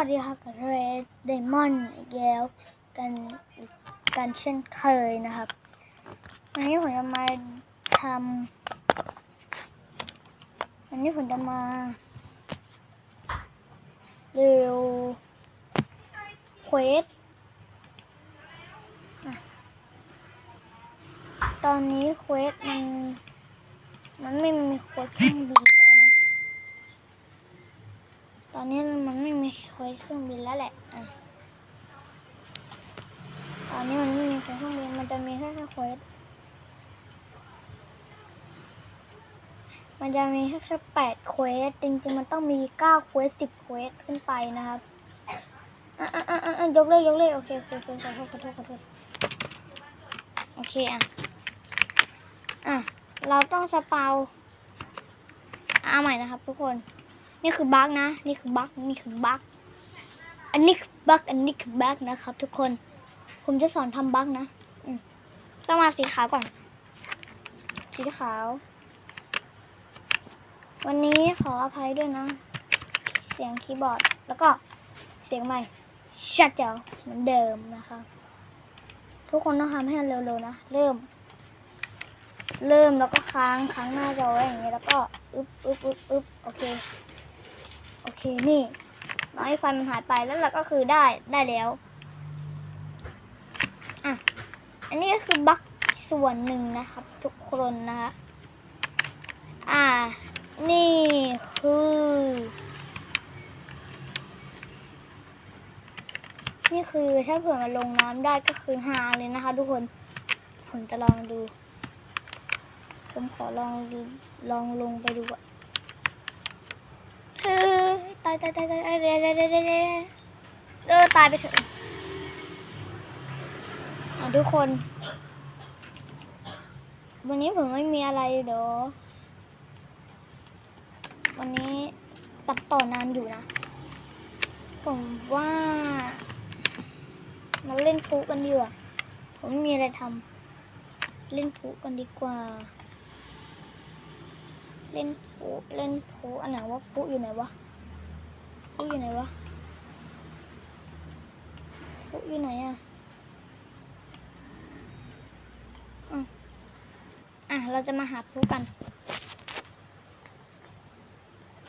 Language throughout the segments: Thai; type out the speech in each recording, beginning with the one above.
วัสดีครับเรดเดมอนอีกแล้วกันอีกกันเช่นเคยนะครับ วันนี้ผมจะมาทำวันนี้ผมจะมาเร็วเควสอะตอนนี้เควสมัน มันไม่มีเควสเครื่องบิน ตอนนี้มันไม่มีควสเครื่องบินแล้วแหละอะตอนนี้มันไม่มีเควสเครื่องบินมันจะมีแค่แค่เควสมันจะมีแค่แค่แปดเควสจริงๆมันต้องมีเก้าเควสสิบเควสขึ้นไปนะครับอะอะอะอะยกเลขยกเลขโอเคโอเคโอเคขอโทษขอโทษขอโทษโอเคอะอะเราต้องสปาเอาใหม่นะครับทุกคน นี่คือบั๊กนะ นี่คือบั๊กนี่คือบั๊กอันนี้คือบั๊กอันนี้คือบั๊กนะครับ ทุกคน ผมจะสอนทำบั๊กนะต้องมาสีขาวก่อน สีขาว วันนี้ขออภัยด้วยนะ เสียงคีย์บอร์ด แล้วก็เสียงใหม่ชัดเจ๋วเหมือนเดิมนะคะ ทุกคนต้องทำให้เร็วๆนะ เริ่ม เริ่มแล้วก็ค้างค้างหน้าจอไว้อย่างเงี้ยแล้วก็ อึ๊บอึ๊บอึ๊บอึ๊บโอเค โอเคนี่น้อยฟันมันหายไปแล้วเราก็คือได้ได้แล้วอะอันนี้ก็คือบั๊กส่วนหนึ่งนะครับ ทุกคนนะคะอ่า นี่คือ นี่คือถ้าเผื่อมันลงน้ำได้ก็คือฮาเลยนะคะ ทุกคนผมจะลองดู ผมขอลองลองลงไปดูอะ ตายตายตายตายเออตายไปเถอะทุกคน วันนี้ผมไม่มีอะไรเดี๋ยววันนี้ตัดต่อนานอยู่นะ ผมว่ามาเล่นฟุกันดีกว่า ผมไม่มีอะไรทำเล่นฟุกันดีกว่า เล่นฟุเล่นฟุอันไหนวะาฟุอยู่ไหนวะ ฟุอยู่ไหนวะฟุอยู่ไหนอะอืมอะเราจะมาหาฟุกัน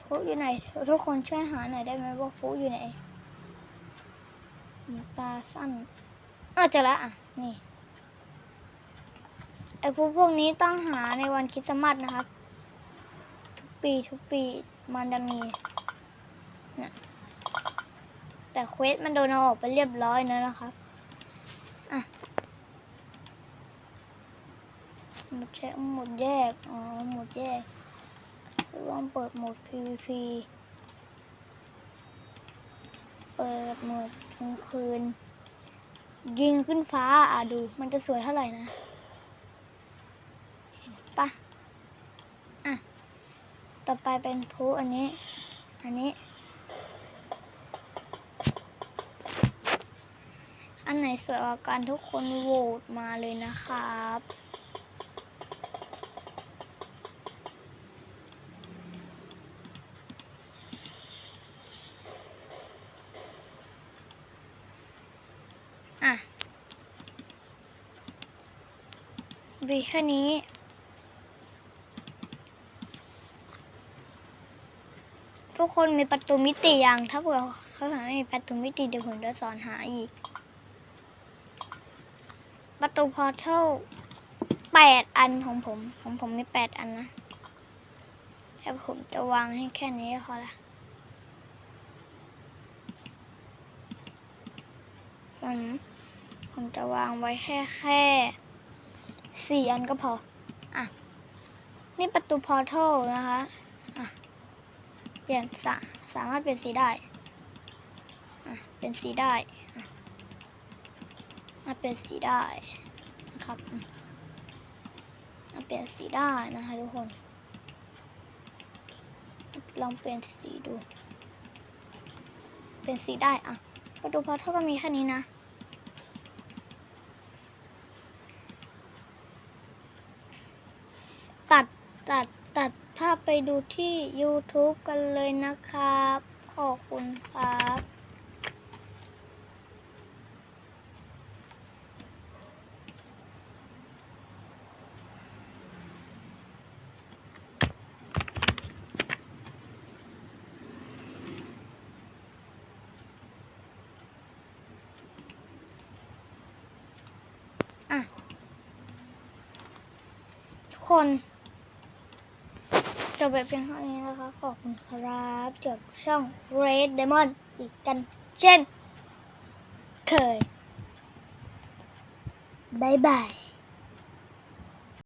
ฟุอยู่ไหน ทุกคนช่วยหาหน่อยได้ไหมว่าฟุอยู่ไหนตาสั้นอะเจอแล้วอะ นี่ ไอ้พวกพวกนี้ต้องหาในวันคริสต์มาสนะครับ ทุกปีทุกปีมันจะมี นะแต่เควสมันโดนเอาออกไปเรียบร้อยแล้วนะครับอะหมดแช่หมดแยก อ๋อ หมดแยกลองเปิดโหมด PVP เปิดโหมดกลางคืน ยิงขึ้นฟ้า อะดู มันจะสวยเท่าไหร่นะปะอะ ต่อไปเป็นพลุอันนี้ อันนี้ อัน ไหนสวยกว่ากันทุกคนโหวตมาเลยนะครับ อะวีแค่นี้ทุกคนมีประตูมิติยัง ถ้าเผื่อเขาหาไม่มีประตูมิติเดี๋ยวผมจะสอนหาอีก ประตูพอร์ทัลแปดอันของผม ของผมมีแปดอันนะแต่ผมจะวางให้แค่นี้ก็พอละผมผมจะวางไว้แค่แค่สี่อันก็พอ อะ นี่ประตูพอร์ทัลนะคะ อะ เปลี่ยนสาสามารถเปลี่ยนสีได้ อะ เป็นสีได้ อะอะเปลี่ยนสีได้นะครับอืมอะเปลี่ยนสีได้นะคะทุกคน ลองเปลี่ยนสีดู เปลี่ยนสีได้อะประตูพอร์ทัลก็มีแค่นี้นะตัดตัดตัดภาพไปดูที่ YouTube กันเลยนะครับ ขอบคุณครับ อะ ทุกคนจบไปเพียงเท่านี้นะคะ ขอบคุณครับเจบช่อง Red Diamond อีกกันเช่น เคยบายบาย